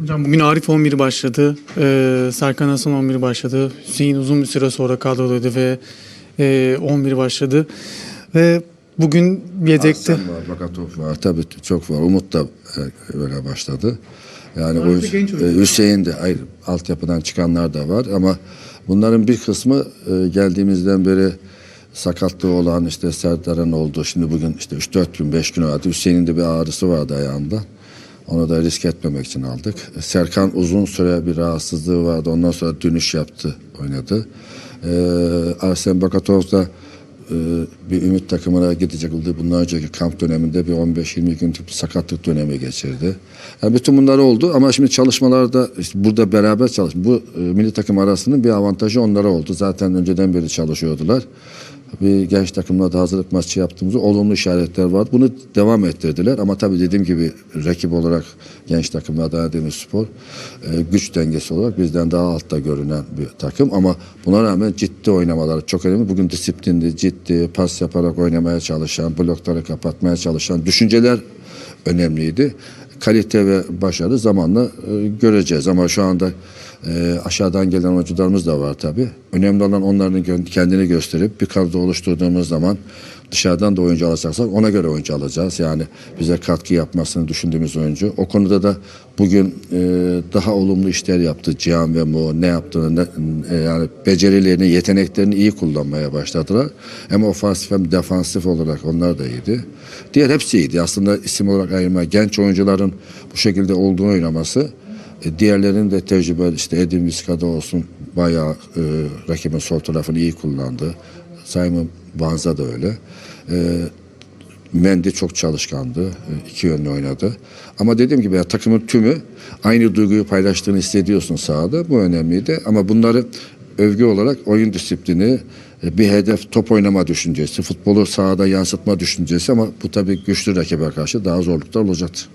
Hocam bugün Arif 11 başladı. Ee, Serkan Hasan 11 başladı. Hüseyin uzun bir süre sonra kadrodaydı ve e, 11 başladı. Ve bugün yedekte. Hasan var, Bakatov var. Tabii çok var. Umut da e, öyle başladı. Yani o genç e. Hüseyin de ayrı altyapıdan çıkanlar da var ama bunların bir kısmı e, geldiğimizden beri sakatlığı olan işte Serdar'ın oldu. Şimdi bugün işte 3-4 gün 5 gün vardı. Hüseyin'in de bir ağrısı vardı ayağında. Onu da risk etmemek için aldık. Serkan uzun süre bir rahatsızlığı vardı. Ondan sonra dönüş yaptı, oynadı. Ee, Arsen Bakatov da e, bir ümit takımına gidecek oldu. Bundan önceki kamp döneminde bir 15-20 günlük bir sakatlık dönemi geçirdi. Yani bütün bunlar oldu ama şimdi çalışmalarda işte burada beraber çalış. Bu e, milli takım arasının bir avantajı onlara oldu. Zaten önceden beri çalışıyordular. Bir genç takımla da hazırlık maçı yaptığımızda olumlu işaretler vardı. Bunu devam ettirdiler ama tabii dediğim gibi rakip olarak genç takımla Adana Demirspor e, güç dengesi olarak bizden daha altta görünen bir takım ama buna rağmen ciddi oynamaları çok önemli. Bugün disiplinli, ciddi, pas yaparak oynamaya çalışan, blokları kapatmaya çalışan düşünceler önemliydi. Kalite ve başarı zamanla e, göreceğiz ama şu anda e, aşağıdan gelen oyuncularımız da var tabii. Önemli olan onların kendini gösterip bir kadro oluşturduğumuz zaman dışarıdan da oyuncu alacaksak ona göre oyuncu alacağız. Yani bize katkı yapmasını düşündüğümüz oyuncu. O konuda da bugün e, daha olumlu işler yaptı Cihan ve Mo. Ne yaptığını, ne, e, yani becerilerini, yeteneklerini iyi kullanmaya başladılar. Hem ofansif hem defansif olarak onlar da iyiydi. Diğer hepsi iyiydi. Aslında isim olarak ayırma, genç oyuncuların bu şekilde olduğunu oynaması e, Diğerlerinin de tecrübe işte Edin Vizca'da olsun bayağı e, rakibin sol tarafını iyi kullandı. Simon Banza da öyle. E, Mendy çok çalışkandı. E, iki yönlü oynadı. Ama dediğim gibi ya, takımın tümü aynı duyguyu paylaştığını hissediyorsun sahada. Bu önemliydi. Ama bunları övgü olarak oyun disiplini, e, bir hedef top oynama düşüncesi, futbolu sahada yansıtma düşüncesi ama bu tabii güçlü rakibe karşı daha zorluklar olacaktı.